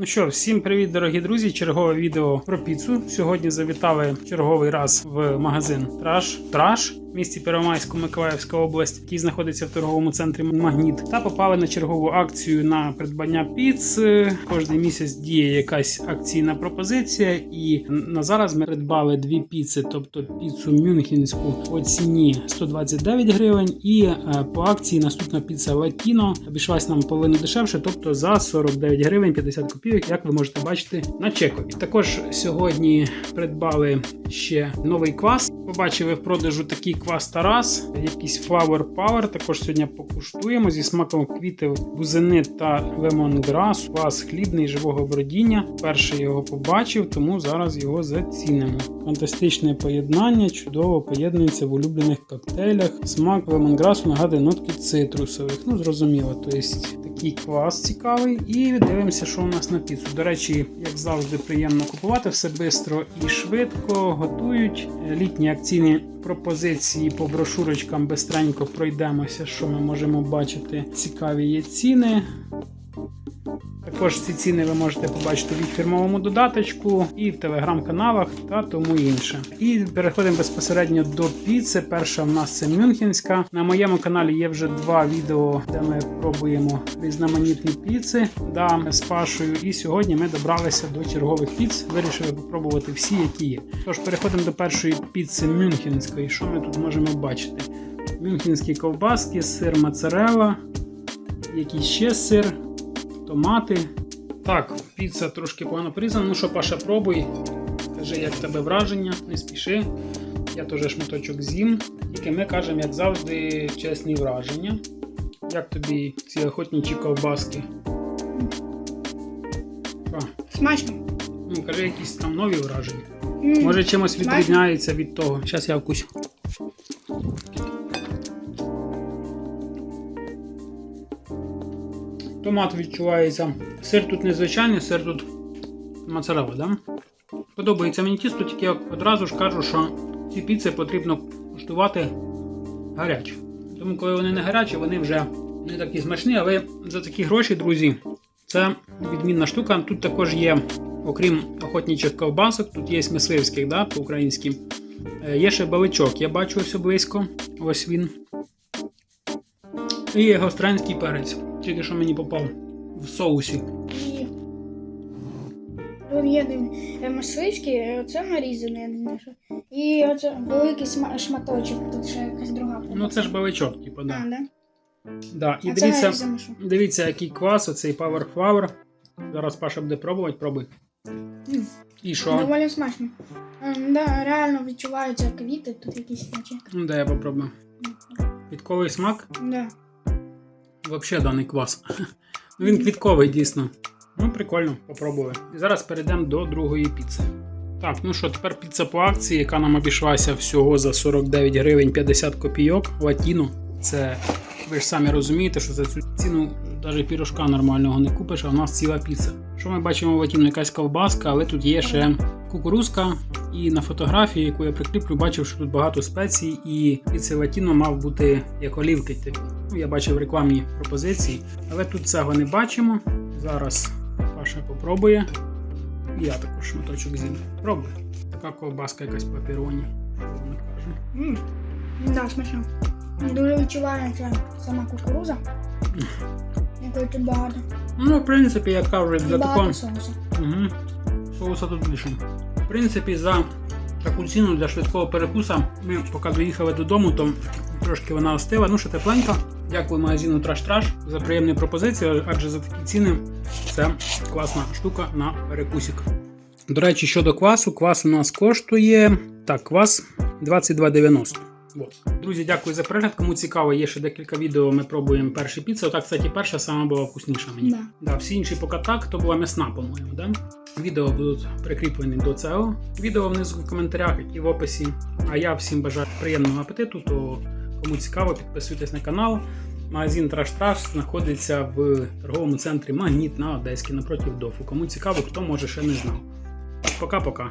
Ну що, всім привіт, дорогі друзі! Чергове відео про піцу. Сьогодні завітали черговий раз в магазин Траш Траш місті Первомайську, Миколаївська область, який знаходиться в торговому центрі Магніт. Та попали на чергову акцію на придбання піци. Кожний місяць діє якась акційна пропозиція, і на зараз ми придбали дві піци, тобто піцу Мюнхенську по ціні 129 гривень, і е, по акції наступна піца Латіно обійшлась нам половину дешевше, тобто за 49 гривень 50 копійок, як ви можете бачити на чекові. Також сьогодні придбали ще новий квас. Побачили в продажу такий квас Тарас, якийсь Flower Power. Також сьогодні покуштуємо зі смаком квіти бузини та лемонграс. Квас хлібний живого бродіння. Перший його побачив, тому зараз його зацінимо. Фантастичне поєднання, чудово поєднується в улюблених коктейлях. Смак лемонграсу нагадує нотки цитрусових. Ну, зрозуміло, тобто такий квас цікавий. І дивимося, що у нас на піцу. До речі, як завжди, приємно купувати все швидко і швидко готують. Літні акційні пропозиції по брошурочкам бистренько пройдемося, що ми можемо бачити. Цікаві є ціни. Також ці ціни ви можете побачити в фірмовому додаточку і в телеграм-каналах та тому інше. І переходимо безпосередньо до піци. Перша в нас це Мюнхенська. На моєму каналі є вже два відео, де ми пробуємо різноманітні піци да, з Пашою. І сьогодні ми добралися до чергових піц. Вирішили попробувати всі, які є. Тож переходимо до першої піци Мюнхенської. Що ми тут можемо бачити? Мюнхенські ковбаски, сир моцарелла, якийсь ще сир томати. Так, піца трошки погано порізана. Ну що, Паша, пробуй. Кажи, як тебе враження, не спіши. Я теж шматочок з'їм. Тільки ми кажемо, як завжди, чесні враження. Як тобі ці охотничі ковбаски? Смачно. ну, кажи якісь там нові враження. Може чимось відрізняється від того. Зараз я вкусю. Томат відчувається. Сир тут незвичайний, сир тут моцарелла, да? Подобається мені тісто, тільки я одразу ж кажу, що ці піци потрібно куштувати гарячі. Тому коли вони не гарячі, вони вже не такі смачні, але за такі гроші, друзі, це відмінна штука. Тут також є, окрім охотничих ковбасок, тут є мисливських, да, по-українськи. Е, Є ще баличок, я бачу ось близько. Ось він. І гостренський перець. Тільки що мені попав в соусі. І тут є е, мисливський, е, оце нарізане, я не знаю. що. І оце великий сма- шматочок, тут ще якась друга. Ну це ж баличок, типу, А, да. да? да. І а це дивіться, нарізане що? дивіться, який квас, оцей Power Flower. Зараз Паша буде пробувати, пробуй. М, І що? Доволі смачно. Ем, Да, реально відчуваються квіти, тут якісь наче. Ну, Дай я попробую. Квітковий смак. Да. Взагалі даний квас. Ну, Він квітковий дійсно. Ну, прикольно, попробую. І зараз перейдемо до другої піци. Так, ну що, тепер піца по акції, яка нам обійшлася всього за 49 гривень 50 копійок. Латіно. Це ви ж самі розумієте, що за цю ціну навіть пірожка нормального не купиш, а в нас ціла піца. Що ми бачимо в латіно? Якась ковбаска, але тут є ще кукурузка. І на фотографії, яку я прикріплю, бачив, що тут багато спецій, і піци латіно мав бути як олівки. Типу. Ну, я бачив рекламні пропозиції, але тут цього не бачимо. Зараз Паша попробує. І я також шматочок з'їм. Пробуй. Така ковбаска якась папероні. Що вона каже? Да, смачно. Дуже відчувається сама кукуруза. Якої тут багато. Ну, в принципі, я кажу, І для такого. Угу. Соуса тут більше. В принципі, за таку ціну для швидкого перекуса ми поки доїхали додому, то трошки вона остила. Ну, ще тепленька. Дякую магазину Trash за приємні пропозиції, адже за такі ціни це класна штука на перекусик. До речі, щодо квасу, квас у нас коштує. Так, квас 22,90. От. Друзі, дякую за перегляд. Кому цікаво, є ще декілька відео. Ми пробуємо перші піци. Отак, кстати, перша сама була вкусніша мені. Да. Да, всі інші поки так, то була м'ясна, по-моєму. Да? Відео будуть прикріплені до цього. Відео внизу в коментарях і в описі. А я всім бажаю приємного апетиту. То кому цікаво, підписуйтесь на канал. Магазин Trash Trash знаходиться в торговому центрі Магніт на Одеській напроти ДОФу. Кому цікаво, хто може ще не знав. Пока-пока.